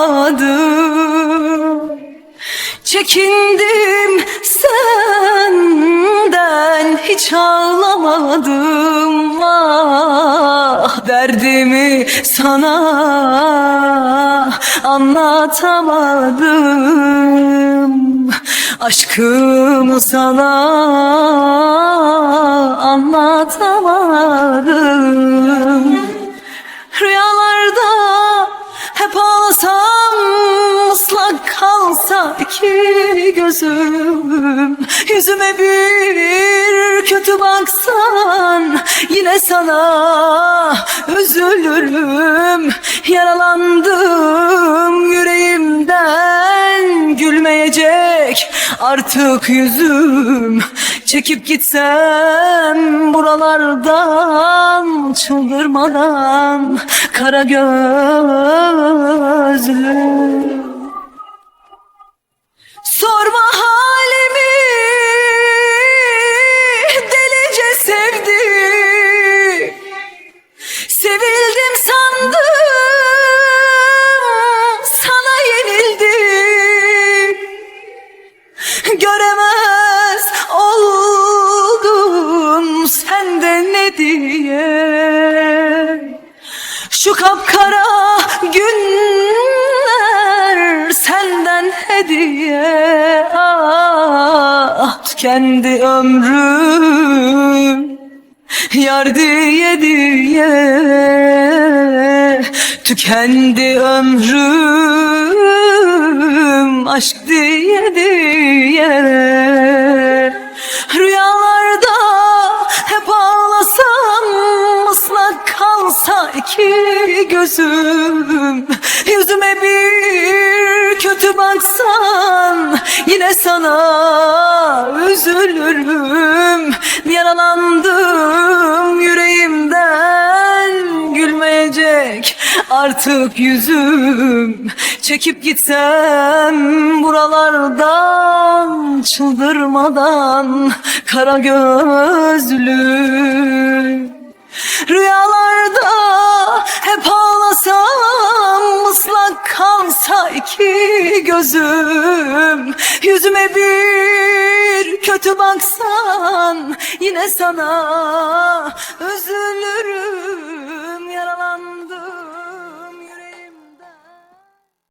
ağlamadım Çekindim senden hiç ağlamadım. Ah derdimi sana anlatamadım. Aşkımı sana anlatamadım kalsa iki gözüm Yüzüme bir kötü baksan yine sana üzülürüm. Yaralandım yüreğimden gülmeyecek artık yüzüm. Çekip gitsem buralardan çıldırmadan kara gözlüm Sorma halimi delice sevdim. Sevildim sandım sana yenildim. Göremez oldum sende ne diye. Şu kapkara günler kendi ömrüm Yar diye diye. Tükendi ömrüm Aşk diye diye. Rüyalarda hep ağlasam ıslak kalsa iki gözüm. Yüzüme bir kötü baksan Yine sana üzülürüm Yaralandım yüreğimden. Gülmeyecek artık yüzüm. Çekip gitsem buralardan Çıldırmadan kara gözlüm. Rüyalarda hep ağlasam ıslak kalsa iki gözüm. Yüzüme bir kötü baksan yine sana üzülürüm.